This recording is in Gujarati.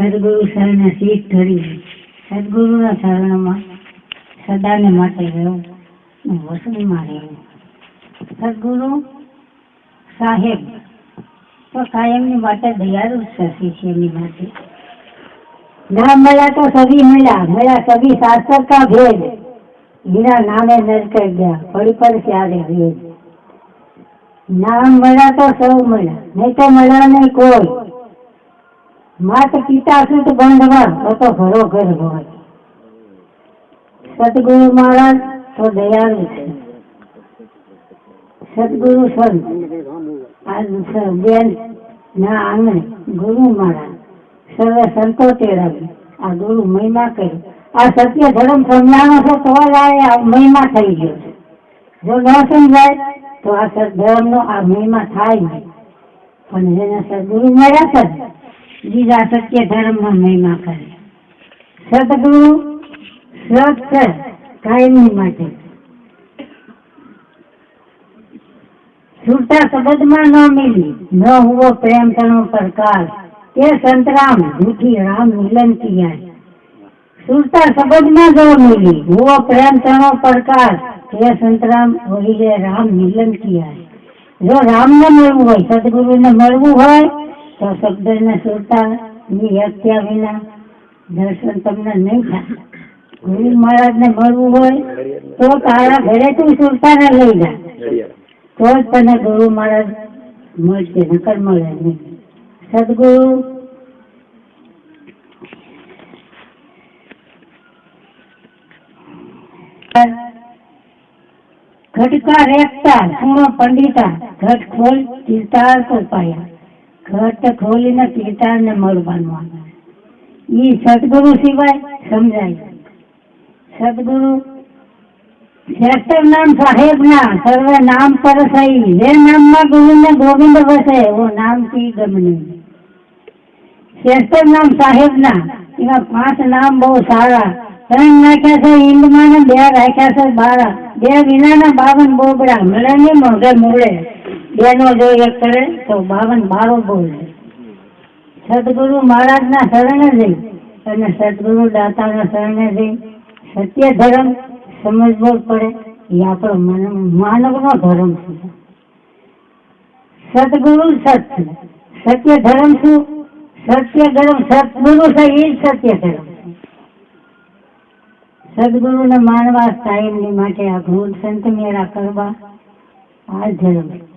સદગુરુ શરણે શીખ ધરી સદગુરુના શરણમાં સદાને માટે રહેવું ને વસણીમાં રહેવું. સદગુરુ સાહેબ તો કાયમની માટે દયાળુ જ છે શિષ્યની માટે. નામ મળ્યા તો સભી મળ્યા મળ્યા સભી શાસ્ત્ર કા ભેદ? હીરા નામે કર ગયા, પડી પર ક્યારે ભેદ. નામ મળ્યા તો સૌ મળ્યા, નહીં તો મળ્યા નહીં કોઈ. માત પિતા સુત બંધવા તો તો ભરો ઘર હોય. સદગુરુ મહારાજ તો દયાળુ છે. સદગુરુ સંત બેન, ના આંગણે ગુરુ મહારાજ, સર્વે સંતો તેડાવે આ ગુરુ મહિમા કરી. આ સત્ય ધર્મ સમજાણો છો તો જ આ મહિમા થઈ ગયો છે. જો ન સમજાય તો આ સદધર્મનો આ મહિમા થાય નહીં. પણ જેને સદગુરુ મળ્યા છે બીજા સત્ય ધર્મનો મહિમા કરે. સદગુરુ કાયમની માટે. છૂટા શબ્દમાં ન મિલી, ન હુવો પ્રેમ તણો પ્રકાર તે સંતરામ જૂઠી રામ મિલન કિયા સુરતા શબ્દમાં જો મિલી, હુવો પ્રેમ તણો પ્રકાર તે સંતરામ વહીલે રામ મિલન કિયા જો રામને મળવું હોય, સદગુરુને મળવું હોય શબ્દને સુરતા ની હત્યા વિના દર્શન તમને નહીં થાય. ગુરુ મહારાજને મળવું હોય તો તારા ઘરે તું સુરતાને લઈ જા. તો જ તને ગુરુ મહારાજ મળશે, નકર મળે નહીં. સદગુરુ, ઘટકા રેખતા, પૂર્ણ પંડિતા, ઘટ ખોલ ચિંતા પાયા ઘટ ખોલીને તીર્થારને મળવાનું આવે એ સદગુરુ સિવાય સમજાય સદગુરુ શ્રેષ્ઠ નામ સાહેબ ના સર્વે નામ પર સહી. જે નામમાં ગુરુને ગોવિંદ વસે એવો નામથી ગમની. શ્રેષ્ઠ નામ સાહેબ ના એવા પાંચ નામ બહુ સારા. ત્રણ નાખ્યા છે ઈંડમાં ને બે રાખ્યા છે બારા. બે વિનાના બાવન બોબડા. મળે ને મોઢે મૂળે બેનો જો કરે તો બાવન બારો બોલે. સદગુરુ મહારાજના શરણે જઈ અને સદગુરુ દાતાના શરણે જઈ. સત્ય ધર્મ સમજવો પડે. એ આપણો માનવ માનવનો ધર્મ છે. સદગુરુ સત સત્ય ધર્મ શું? સત્ય ધર્મ સદગુરુ છે, એ જ સત્ય ધર્મ સદગુરુને માનવા કાયમની માટે આ ઘૂંટ સંત મેળા કરવા આ ધર્મ છે.